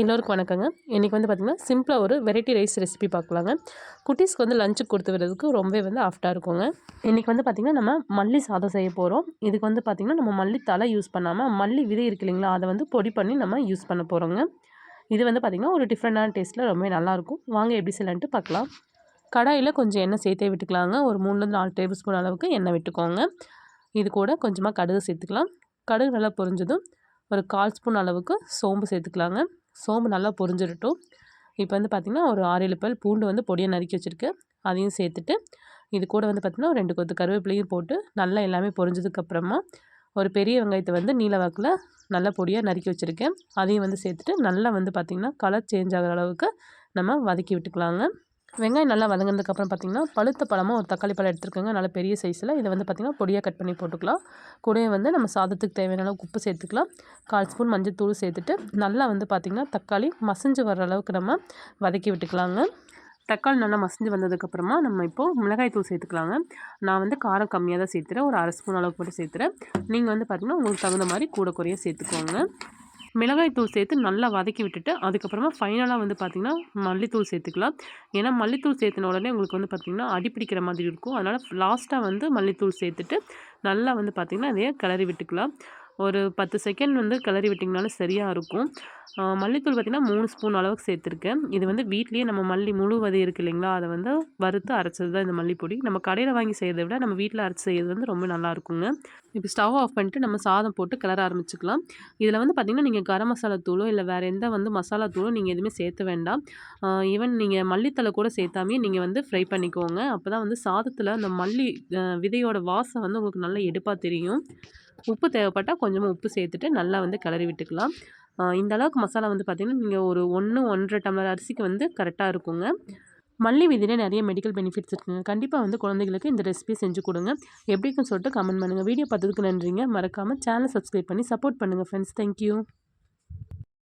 எல்லோருக்கும் வணக்கங்க. இன்றைக்கி வந்து பார்த்திங்கன்னா சிம்பிளாக ஒரு வெரைட்டி ரைஸ் ரெசிபி பார்க்கலாங்க குட்டீஸ்க்கு வந்து லஞ்சு கொடுத்து விடுறதுக்கு ரொம்பவே வந்து ஆஃப்டாக இருக்குங்க. இன்றைக்கி வந்து பார்த்திங்கன்னா நம்ம மல்லி சாதம் செய்ய போகிறோம் இதுக்கு வந்து பார்த்திங்கன்னா நம்ம மல்லி தலை யூஸ் பண்ணாமல் மல்லி விதை இருக்கு இல்லைங்களா அதை வந்து பொடி பண்ணி நம்ம யூஸ் பண்ண போகிறோங்க இது வந்து பார்த்திங்கன்னா ஒரு டிஃப்ரெண்டான டேஸ்ட்டில் ரொம்பவே நல்லாயிருக்கும் வாங்க எப்படி செய்யலான்ட்டு பார்க்கலாம் கடாயில் கொஞ்சம் எண்ணெய் சேர்த்தே விட்டுக்கலாங்க. ஒரு மூணுலேருந்து நாலு டேபிள் ஸ்பூன் அளவுக்கு எண்ணெய் விட்டுக்கோங்க. இது கூட கொஞ்சமாக கடுகு சேர்த்துக்கலாம். கடுகு நல்லா பொரிஞ்சதும் ஒரு கால் ஸ்பூன் அளவுக்கு சோம்பு சேர்த்துக்கலாங்க. சோம்பு நல்லா பொரிஞ்சிடட்டும். இப்போ வந்து பார்த்திங்கன்னா ஒரு ஆறு ஏழு பல் பூண்டு வந்து பொடியை நறுக்கி வச்சுருக்கு. அதையும் சேர்த்துட்டு இது கூட வந்து பார்த்திங்கன்னா ஒரு ரெண்டு கொத்து கருவேப்பிலையும் போட்டு நல்லா எல்லாமே பொரிஞ்சதுக்கப்புறமா ஒரு பெரிய வெங்காயத்தை வந்து நீல வாக்கில் நல்லா பொடியாக நறுக்கி வச்சுருக்கேன். அதையும் வந்து சேர்த்துட்டு நல்லா வந்து பார்த்திங்கன்னா கலர் சேஞ்ச் ஆகிற அளவுக்கு நம்ம வதக்கி விட்டுக்கலாங்க. வெங்காயம் நல்லா வதங்கினதுக்கப்புறம் பார்த்திங்கன்னா பழுத்த பழமாக ஒரு தக்காளி பழம் எடுத்துருக்கோங்க. நல்ல பெரிய சைஸில் இதை வந்து பார்த்திங்கன்னா பொடியாக கட் பண்ணி போட்டுக்கலாம். கூடவே வந்து நம்ம சாதத்துக்கு தேவையான அளவுக்கு உப்பு சேர்த்துக்கலாம். கால் ஸ்பூன் மஞ்சள் தூள் சேர்த்துட்டு நல்லா வந்து பார்த்திங்கன்னா தக்காளி மசிஞ்சு வர அளவுக்கு நம்ம வதக்கி விட்டுக்கலாங்க. தக்காளி நல்லா மசிஞ்சு வந்ததுக்கப்புறமா நம்ம இப்போது மிளகாய் தூள் சேர்த்துக்கலாங்க. நான் வந்து காரம் கம்மியாக தான் சேர்த்துறேன். ஒரு அரை ஸ்பூன் அளவுக்கு மட்டும் சேர்த்துறேன். நீங்கள் வந்து பார்த்திங்கன்னா உங்களுக்கு தகுந்த மாதிரி கூட குறைய சேர்த்துக்கோங்க. மிளகாய் தூள் சேர்த்து நல்லா வதக்கி விட்டுட்டு அதுக்கப்புறமா ஃபைனலாக வந்து பார்த்திங்கன்னா மல்லித்தூள் சேர்த்துக்கலாம். ஏன்னா மல்லித்தூள் சேர்த்துன உடனே உங்களுக்கு வந்து பார்த்திங்கன்னா அடிப்பிடிக்கிற மாதிரி இருக்கும். அதனால் லாஸ்ட்டாக வந்து மல்லித்தூள் சேர்த்துட்டு நல்லா வந்து பார்த்திங்கன்னா அதையே கிளறி விட்டுக்கலாம். ஒரு பத்து செகண்ட் வந்து கிளறி விட்டிங்கனாலும் சரியாக இருக்கும். மல்லித்தூள் பார்த்திங்கன்னா மூணு ஸ்பூன் அளவுக்கு சேர்த்துருக்கேன். இது வந்து வீட்லேயே நம்ம மல்லி முழு வதி இருக்குது இல்லைங்களா? அதை வந்து வறுத்து அரைச்சது தான் இந்த மல்லிப்பொடி. நம்ம கடையில் வாங்கி செய்கிறத விட நம்ம வீட்டில் அரைச்சி செய்கிறது வந்து ரொம்ப நல்லா இருக்குங்க. இப்போ ஸ்டவ் ஆஃப் பண்ணிட்டு நம்ம சாதம் போட்டு கிளற ஆரம்பிச்சுக்கலாம். இதில் வந்து பார்த்திங்கன்னா நீங்கள் கரம் மசாலா தூளோ இல்லை வேறு எந்த வந்து மசாலா தூளோ நீங்கள் எதுவுமே சேர்த்து வேண்டாம். ஈவன் நீங்கள் மல்லித்தலை கூட சேர்த்தாமே நீங்கள் வந்து ஃப்ரை பண்ணிக்கோங்க. அப்போ தான் வந்து சாதத்தில் அந்த மல்லி விதையோட வாசம் வந்து உங்களுக்கு நல்லா எடுப்பாக தெரியும். உப்பு தேவைப்பட்டால் கொஞ்சமாக உப்பு சேர்த்துட்டு நல்லா வந்து கிளறி விட்டுக்கலாம். இந்த அளவுக்கு மசாலா வந்து பார்த்திங்கன்னா நீங்கள் ஒரு ஒன்று ஒன்றரை டம்ளர் அரிசிக்கு வந்து கரெக்டாக இருக்குங்க. மல்லி வீதியில் நிறைய மெடிக்கல் பெனிஃபிட்ஸ் இருக்குங்க. கண்டிப்பாக வந்து குழந்தைகளுக்கு இந்த ரெசிபி செஞ்சு கொடுங்க. எப்படின்னு சொல்லிட்டு கமெண்ட் பண்ணுங்கள் வீடியோ பார்த்ததுக்கு நன்றிங்க. மறக்காமல் சேனல் சப்ஸ்கிரைப் பண்ணி சப்போர்ட் பண்ணுங்கள் ஃப்ரெண்ட்ஸ் தேங்க்யூ